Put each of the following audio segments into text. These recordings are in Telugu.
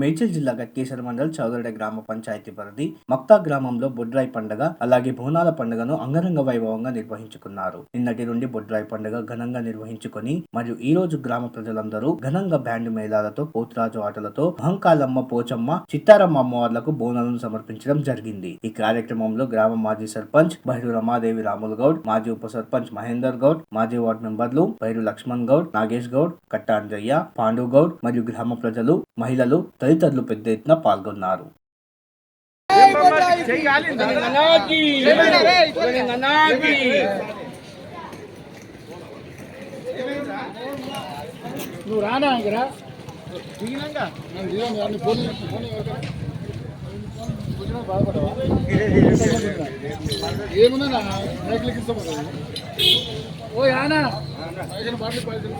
మేడ్చల్ జిల్లా గట్కేశ్వర మండల్ చౌదరడ గ్రామ పంచాయతీ పరిధి మక్తా గ్రామంలో బొడ్రాయి పండుగ అలాగే బోనాల పండుగను అంగరంగ వైభవంగా నిర్వహించుకున్నారు. నిన్నటి నుండి బొడ్రాయి పండుగ ఘనంగా నిర్వహించుకొని మరియు ఈ రోజు గ్రామ ప్రజలందరూ ఘనంగా బ్యాండ్ మేళాలతో పోతురాజు ఆటలతో మహంకాలమ్మ పోచమ్మ చిత్తారమ్మ అమ్మవార్లకు బోనాలను సమర్పించడం జరిగింది. ఈ కార్యక్రమంలో గ్రామ మాజీ సర్పంచ్ బహిరు రమాదేవి రాములు గౌడ్ మాజీ ఉప సర్పంచ్ మహేందర్ గౌడ్ మాజీ వార్డు మెంబర్లు బైరు లక్ష్మణ్ గౌడ్ నాగేష్ గౌడ్ కట్టాంజయ్య పాండు గౌడ్ మరియు గ్రామ ప్రజలు మహిళలు తదితరులు పెద్ద ఎత్తున పాల్గొన్నారు నువ్వు రానా ఇక్కడ ఇస్తాం ఓ యానా పైసలు బాటలు పైసలు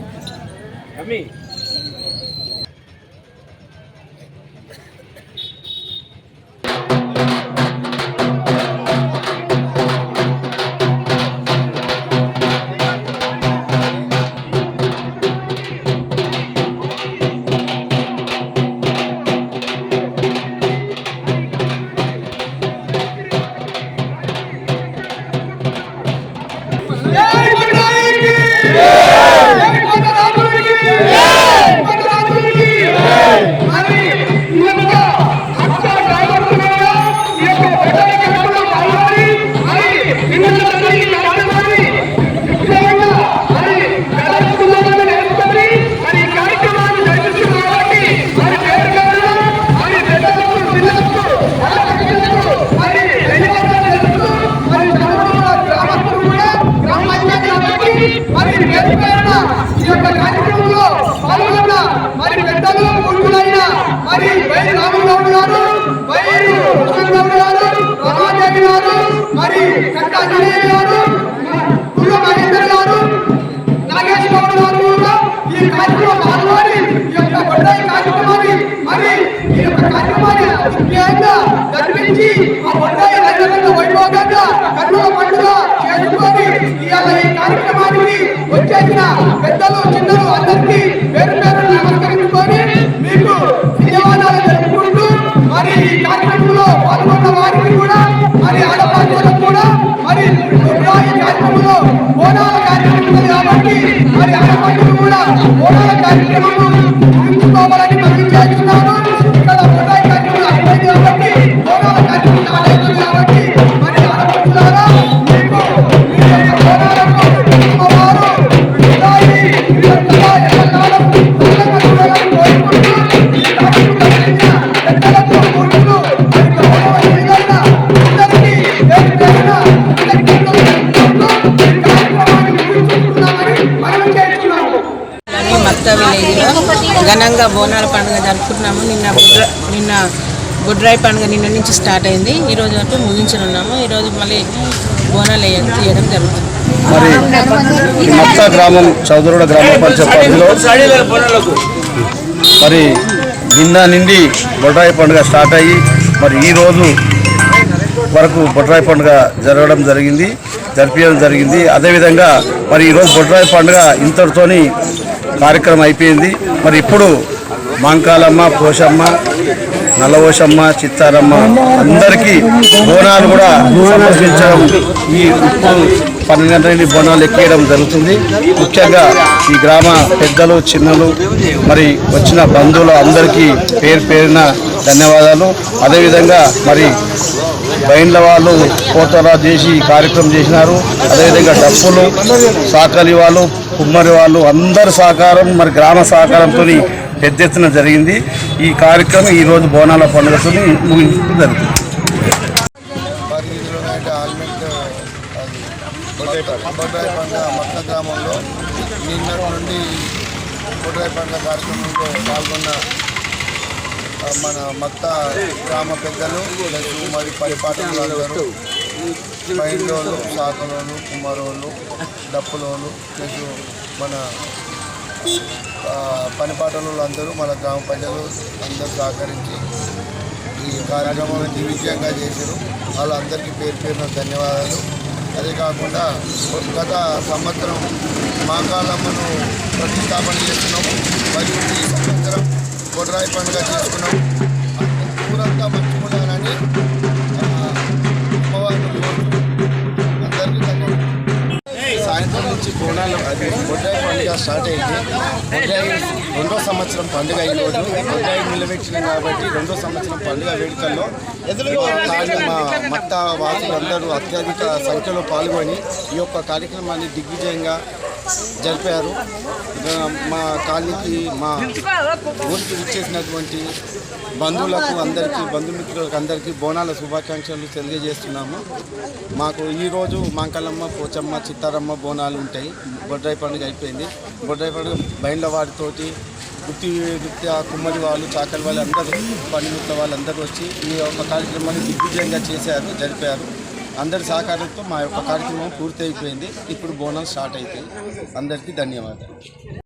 వచ్చేసిన పెద్దలు చిన్నలు అందరికీ పేరు పేరు నమస్కరించుకొని మీకు ధన్యవాదాలు తెలుపుకుంటూ మరి ఈ కార్యక్రమంలో పాల్గొన్న వారికి కూడా మరి ఆడపాడులకు కూడా మరి ఈ కార్యక్రమంలో ఓనాల కార్యక్రమం కాబట్టి మరి ఆడపాడులు కూడా ఓనాల కార్యక్రమం ముగించుకోవాలని మనం చేస్తున్నాము. ఘనంగా బోనాల పండుగ జరుపుకుంటున్నాము. నిన్న బుడ్ర నిన్న గుడ్రాయి పండుగ నిన్న నుంచి స్టార్ట్ అయింది. ఈ రోజు వరకు ముగించనున్నాము. ఈరోజు మళ్ళీ బోనాలు తీయడం జరుగుతుంది. మరి మత్త గ్రామం చౌదరుడ గ్రామ పంచాయత్ మరి నిన్న నుండి బొడ్రాయి పండుగ స్టార్ట్ అయ్యి మరి ఈరోజు వరకు బొడ్రాయి పండుగ జరగడం జరిగింది జరిపించడం జరిగింది. అదేవిధంగా మరి ఈరోజు బొడ్రాయి పండుగ ఇంతటితోని కార్యక్రమం అయిపోయింది. మరి ఇప్పుడు మాంకాలమ్మ పోషమ్మ నల్లవోషమ్మ చిత్తారమ్మ అందరికీ బోనాలు కూడా సమర్పించడం ఈ ఉప్పు పన్నెండు గంటల బోనాలు ఎక్కేయడం జరుగుతుంది. ముఖ్యంగా ఈ గ్రామ పెద్దలు చిన్నలు మరి వచ్చిన బంధువులు అందరికీ పేరు పేరున ధన్యవాదాలు. అదేవిధంగా మరి బైండ్ల వాళ్ళు కోతరా చేసి కార్యక్రమం చేసినారు. అదేవిధంగా డప్పులు సాకలి వాళ్ళు కుమ్మరి వాళ్ళు అందరి సహకారం మరి గ్రామ సహకారంతో పెద్ద ఎత్తున జరిగింది. ఈ కార్యక్రమం ఈరోజు బోనాల పండుగతో ముగించడం జరుగుతుంది. గ్రామంలో నిన్నటి నుండి పండుగ కార్యక్రమంలో పాల్గొన్న మన మత్త గ్రామ పెద్దలు మరి పరిపాలనలు అందరూ శాఖలోను కుమారోళ్ళు డప్పులోను ప్లస్ మన ఆ, పనిపాటలు అందరూ మన గ్రామ ప్రజలు అందరూ సహకరించి ఈ కార్యక్రమాన్ని దిగ్విజయంగా చేశారు. వాళ్ళందరికీ పేరు పేరున ధన్యవాదాలు. అదే కాకుండా గత సంవత్సరం మాంకాలమ్మను ప్రతిష్టాపన చేస్తున్నాము. మరియు ఈ సంవత్సరం బొడ్రాయి పండుగ చేసుకున్నాం. ఊరంతా మంచుకున్నారని అమ్మవారిని అందరికీ సాయంత్రం నుంచి కోణాలు అది బొడ్రాయి పండుగ స్టార్ట్ అయింది. బొడ్రాయి రెండో సంవత్సరం పండుగ ఈరోజు బొడ్రాయి నిలబెట్టినాం కాబట్టి రెండో సంవత్సరం పండుగ వేడుకల్లో కానీ మా మత్త వాసులందరూ అత్యధిక సంఖ్యలో పాల్గొని ఈ యొక్క కార్యక్రమాన్ని దిగ్విజయంగా జరిపారు. మా కాలనీకి మా ఊరికి ఇచ్చేసినటువంటి బంధువులకు అందరికీ బంధుమిత్రులకు అందరికీ బోనాల శుభాకాంక్షలు తెలియజేస్తున్నాము. మాకు ఈరోజు మాంకలమ్మ పోచమ్మ చిత్తారమ్మ బోనాలు ఉంటాయి. బొడ్రాయి పండుగ అయిపోయింది. బొడ్రాయి పండుగ బయళ్ళ వారితోటి వృత్తి నృత్య కుమ్మరి వాళ్ళు చాకలి వాళ్ళు అందరూ పండుగ వాళ్ళందరూ వచ్చి ఈ యొక్క కార్యక్రమాన్ని దిగ్విజయంగా చేశారు జరిపారు. అందరి సహకారంతో మా యొక్క కార్యక్రమం పూర్తి అయిపోయింది ఇప్పుడు బోనం స్టార్ట్ అవుతాయి అందరికీ ధన్యవాదాలు.